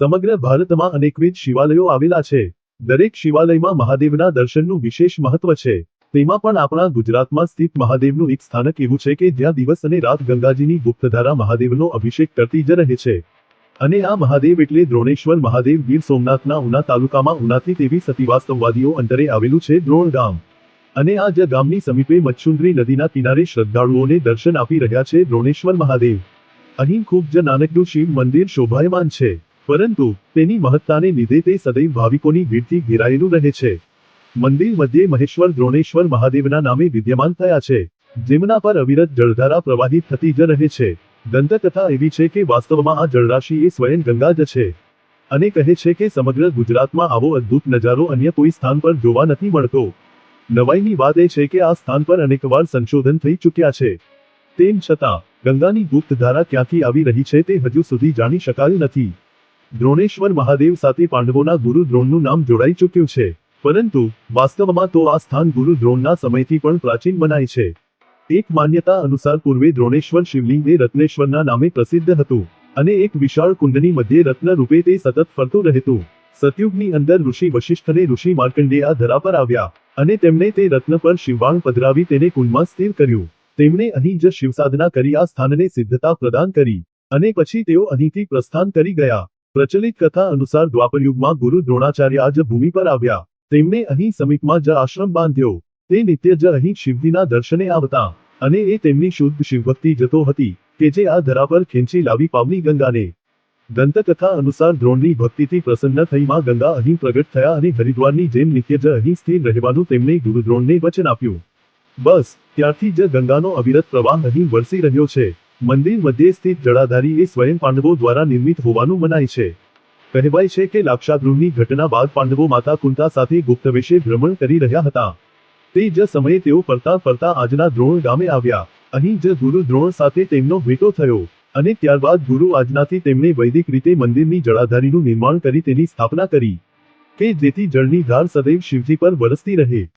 સમગ્ર ભારતમાં અનેકવિધ શિવાલયો આવેલા છે. દરેક શિવાલયમાં મહાદેવના દર્શનનું વિશેષ મહત્વ છે. તેમાં પણ આપણા ગુજરાતમાં સ્થિત મહાદેવનું એક સ્થાનક એવું છે કે જ્યાં દિવસ અને રાત ગંગાજીની ગુપ્તધારા મહાદેવનો અભિષેક કરતી જ રહે છે. અને આ મહાદેવ એટલે દ્રોણેશ્વર મહાદેવ ગીર સોમનાથના ઉના તાલુકામાં ઉનાથી તેવી સતીવાસ્તવવાદીઓ અંતરે આવેલું છે દ્રોણ ગામ. અને આ જ ગામની સમીપે મચ્છુંદ્રી નદીના કિનારે શ્રદ્ધાળુઓને દર્શન આપી રહ્યા છે દ્રોણેશ્વર મહાદેવ. અહીં ખૂબ જ નાનકડું શિવ મંદિર શોભાયમાન છે. પરંતુ, તેની મહત્તાને લીધે તે સદૈવ ભાવિકોની ભીડથી ઘેરાયેલું રહે છે. મંદિર મધ્યે મહેશ્વર દ્રોણેશ્વર મહાદેવના નામે વિદ્યમાન થયા છે, જેમના પર અવિરત જળધારા પ્રવાહિત થતી જ રહે છે. દંતકથા એવી છે કે વાસ્તવમાં આ જળરાશિ એ સ્વયં ગંગા જ છે. અને કહે છે કે સમગ્ર ગુજરાતમાં આવો અદ્ભુત નજારો અન્ય કોઈ સ્થાન પર જોવા નથી મળતો. નવાઈની વાત એ છે કે આ સ્થાન પર અનેકવાર સંશોધન થઈ ચૂક્યા છે. તેમ છતાં, ગંગાની ગુપ્ત ધારા ક્યાંથી આવી રહી છે તે હજુ સુધી જાણી શકાયું નથી. દ્રોણેશ્વર મહાદેવ સાથે પાંડવોના ગુરુ દ્રોણનું નામ જોડાઈ ચૂક્યું છે. પરંતુ, વાસ્તવમાં તો આ સ્થાન ગુરુ દ્રોણના સમયથી પણ પ્રાચીન મનાય છે. એક માન્યતા અનુસાર પૂર્વે દ્રોણેશ્વર શિવલિંગ એ રત્નેશ્વરના નામે પ્રસિદ્ધ હતું અને એક વિશાળ કુંડની મધ્ય રત્ન રૂપે તે સતત ફરતું રહેતું. સતયુગની અંદર ઋષિ વશિષ્ઠ અને ઋષિ માર્કંડેય આ ધરા પર આવ્યા અને તેમણે તે રત્ન પર શિવવાણ પધરાવી તેને કુંડમાં સ્થિર કર્યું. તેમણે અહીં જ શિવસાધના કરી આ સ્થાનને સિદ્ધતા પ્રદાન કરી અને પછી તેઓ અહીંથી પ્રસ્થાન કરી ગયા. પ્રચલિત કથા અનુસાર દ્વાપરયુગમાં ગુરુ દ્રોણાચાર્ય આજ ભૂમિ પર આવ્યા. તેમણે અહીં સમીપમાં જ આશ્રમ બાંધ્યો. તે નિત્ય જ અહીં શિવજીના દર્શને આવતા અને એ તેમની શુદ્ધ શિવભક્તિ જતો હતી કે જે આ ધરા પર ખેંચી લાવી પાવની ગંગાને. દંતકથા અનુસાર દ્રોણની ભક્તિથી પ્રસન્ન થઈ માં ગંગા અહીં પ્રગટ થયા અને હરિદ્વારની જેમ નિત્ય જ અહીં સ્થિર રહેવાનું તેમણે ગુરુ દ્રોણને વચન આપ્યું. બસ, ત્યારથી જ ગંગાનો અવિરત પ્રવાહ અહીં વરસી રહ્યો છે. મંદિર મધ્યે સ્થિત જળાધારી એ સ્વયં પાંડવો દ્વારા નિર્મિત હોવાનું મનાય છે. કહેવાય છે કે લાક્ષાગૃહની ઘટના બાદ પાંડવો માતા કુંતા સાથે ગુપ્તવેશે ભ્રમણ કરી રહ્યા હતા. તે જ સમયે તેઓ ફરતા ફરતા આજના દ્રોણ ગામે આવ્યા. અહીં જ ગુરુ દ્રોણ સાથે તેમનો ભેટો થયો અને ત્યારબાદ ગુરુ આજનાથી તેમણે વૈદિક રીતે મંદિરની જળાધારીનું નિર્માણ કરી તેની સ્થાપના કરી. કે જેથી જળની ધાર સદૈવ શિવજી પર વરસતી રહે.